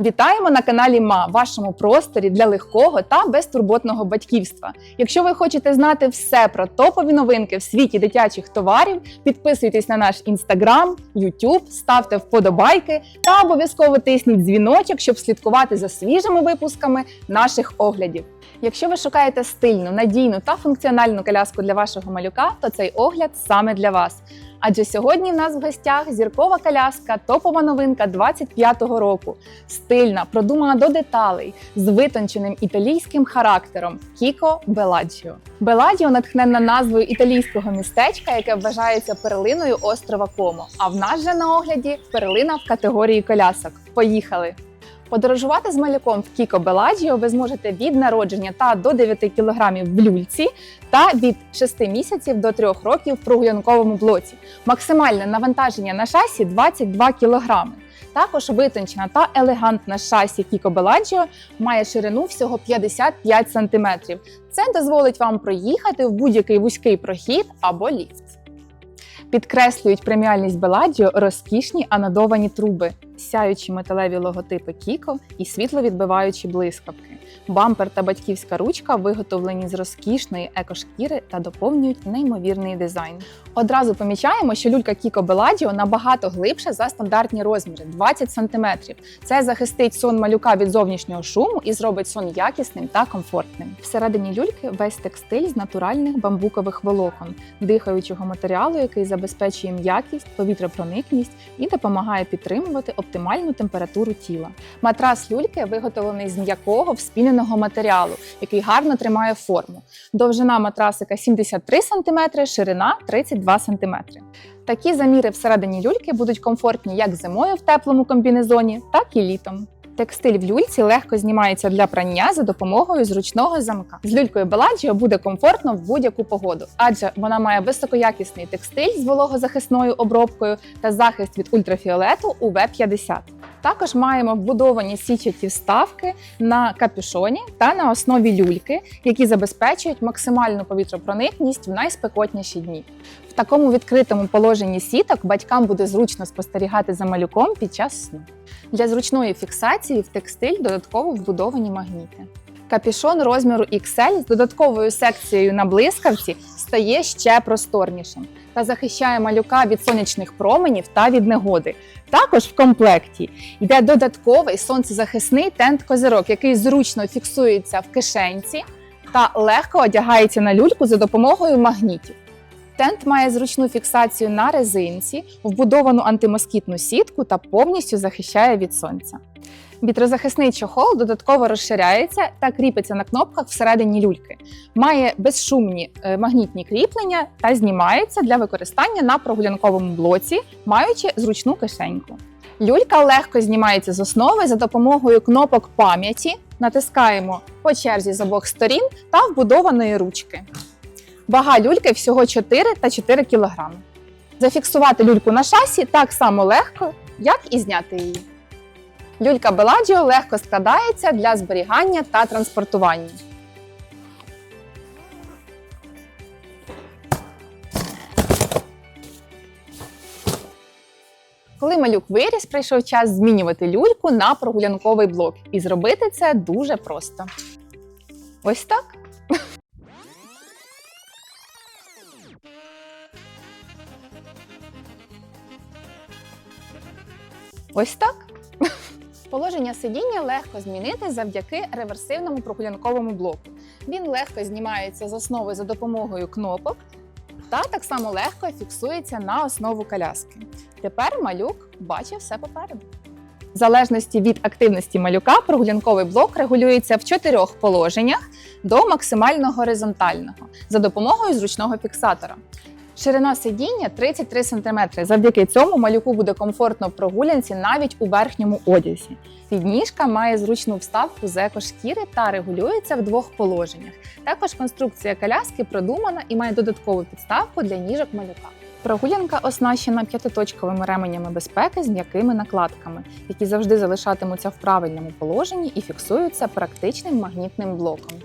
Вітаємо на каналі МА, вашому просторі для легкого та безтурботного батьківства. Якщо ви хочете знати все про топові новинки в світі дитячих товарів, підписуйтесь на наш інстаграм, Ютуб, ставте вподобайки та обов'язково тисніть дзвіночок, щоб слідкувати за свіжими випусками наших оглядів. Якщо ви шукаєте стильну, надійну та функціональну коляску для вашого малюка, то цей огляд саме для вас. Адже сьогодні в нас в гостях зіркова коляска, топова новинка 25-го року, стильна, продумана до деталей, з витонченим італійським характером Кіко Беладжіо. Беладжіо натхненна назвою італійського містечка, яке вважається перлиною острова Комо. А в нас же на огляді перлина в категорії колясок. Поїхали! Подорожувати з малюком в Кіко Беладжіо ви зможете від народження та до 9 кг в люльці та від 6 місяців до 3 років в прогулянковому блоці. Максимальне навантаження на шасі 22 кг. Також витончена та елегантна шасі Кіко Беладжіо має ширину всього 55 см. Це дозволить вам проїхати в будь-який вузький прохід або ліфт. Підкреслюють преміальність Беладіо розкішні анодовані труби, сяючі металеві логотипи Кіко і світловідбиваючі блискавки. Бампер та батьківська ручка виготовлені з розкішної екошкіри та доповнюють неймовірний дизайн. Одразу помічаємо, що люлька Кіко Беладжіо набагато глибша за стандартні розміри 20 см. Це захистить сон малюка від зовнішнього шуму і зробить сон якісним та комфортним. Всередині люльки весь текстиль з натуральних бамбукових волокон, дихаючого матеріалу, який забезпечує м'якість, повітропроникність і допомагає підтримувати оптимальну температуру тіла. Матрас люльки виготовлений з м'якого вспіненого матеріалу, який гарно тримає форму. Довжина матрасика 73 см, ширина 32 см. Такі заміри всередині люльки будуть комфортні як зимою в теплому комбінезоні, так і літом. Текстиль в люльці легко знімається для прання за допомогою зручного замка. З люлькою Беладжіо буде комфортно в будь-яку погоду, адже вона має високоякісний текстиль з вологозахисною обробкою та захист від ультрафіолету UV50. Також маємо вбудовані січаті вставки на капюшоні та на основі люльки, які забезпечують максимальну повітропроникність в найспекотніші дні. В такому відкритому положенні сіток батькам буде зручно спостерігати за малюком під час сну. Для зручної фіксації в текстиль додатково вбудовані магніти. Капюшон розміру XL з додатковою секцією на блискавці стає ще просторнішим та захищає малюка від сонячних променів та від негоди. Також в комплекті йде додатковий сонцезахисний тент козирок, який зручно фіксується в кишенці та легко одягається на люльку за допомогою магнітів. Тент має зручну фіксацію на резинці, вбудовану антимоскітну сітку та повністю захищає від сонця. Вітрозахисний чохол додатково розширяється та кріпиться на кнопках всередині люльки. Має безшумні е, магнітні кріплення та знімається для використання на прогулянковому блоці, маючи зручну кишеньку. Люлька легко знімається з основи за допомогою кнопок пам'яті. Натискаємо по черзі з обох сторін та вбудованої ручки. Вага люльки всього 4 та 4 кг. Зафіксувати люльку на шасі так само легко, як і зняти її. Люлька Беладжіо легко складається для зберігання та транспортування. Коли малюк виріс, прийшов час змінювати люльку на прогулянковий блок. І зробити це дуже просто. Ось так. Ось так. Положення сидіння легко змінити завдяки реверсивному прогулянковому блоку. Він легко знімається з основи за допомогою кнопок та так само легко фіксується на основу коляски. Тепер малюк бачить все попереду. В залежності від активності малюка, прогулянковий блок регулюється в чотирьох положеннях до максимально горизонтального за допомогою зручного фіксатора. Ширина сидіння 33 см. Завдяки цьому малюку буде комфортно в прогулянці навіть у верхньому одязі. Підніжка має зручну вставку з екошкіри та регулюється в двох положеннях. Також конструкція коляски продумана і має додаткову підставку для ніжок малюка. Прогулянка оснащена п'ятиточковими ременями безпеки з м'якими накладками, які завжди залишатимуться в правильному положенні і фіксуються практичним магнітним блоком.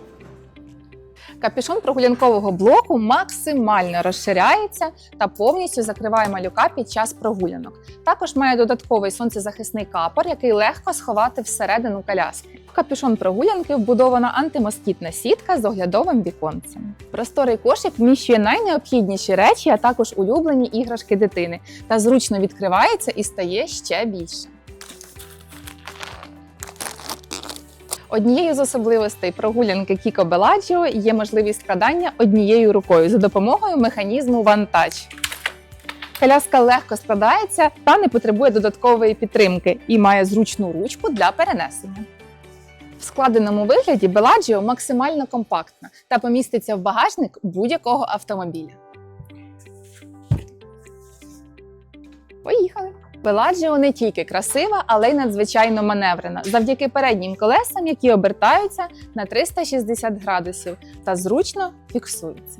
Капюшон прогулянкового блоку максимально розширяється та повністю закриває малюка під час прогулянок. Також має додатковий сонцезахисний капор, який легко сховати всередину коляски. В капюшон прогулянки вбудована антимоскітна сітка з оглядовим віконцем. Просторий кошик вміщує найнеобхідніші речі, а також улюблені іграшки дитини, та зручно відкривається і стає ще більше. Однією з особливостей прогулянки Кіко Беладжіо є можливість складання однією рукою за допомогою механізму One Touch. Коляска легко складається та не потребує додаткової підтримки і має зручну ручку для перенесення. В складеному вигляді Беладжіо максимально компактна та поміститься в багажник будь-якого автомобіля. Поїхали! Беладжіо не тільки красива, але й надзвичайно маневрена завдяки переднім колесам, які обертаються на 360 градусів та зручно фіксуються.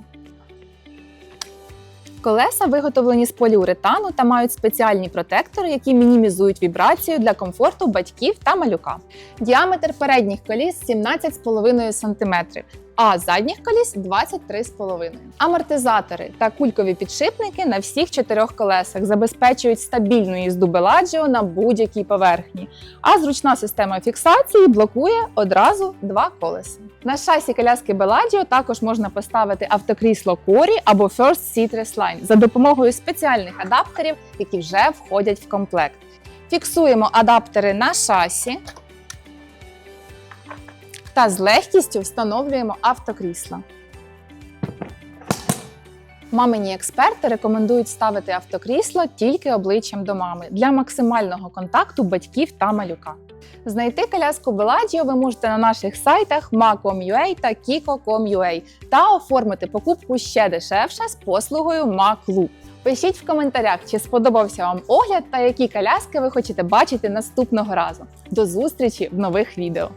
Колеса виготовлені з поліуретану та мають спеціальні протектори, які мінімізують вібрацію для комфорту батьків та малюка. Діаметр передніх коліс 17,5 см, а задніх коліс 23,5 Амортизатори та кулькові підшипники на всіх чотирьох колесах забезпечують стабільну їзду Беладжіо на будь-якій поверхні, а зручна система фіксації блокує одразу два колеса. На шасі коляски Беладжіо також можна поставити автокрісло Корі або First Seat Recline за допомогою спеціальних адаптерів, які вже входять в комплект. Фіксуємо адаптери на шасі та з легкістю встановлюємо автокрісло. Мамині експерти рекомендують ставити автокрісло тільки обличчям до мами для максимального контакту батьків та малюка. Знайти коляску Беладжіо ви можете на наших сайтах ma.com.ua та kiko.com.ua та оформити покупку ще дешевше з послугою MaClub. Пишіть в коментарях, чи сподобався вам огляд та які коляски ви хочете бачити наступного разу. До зустрічі в нових відео!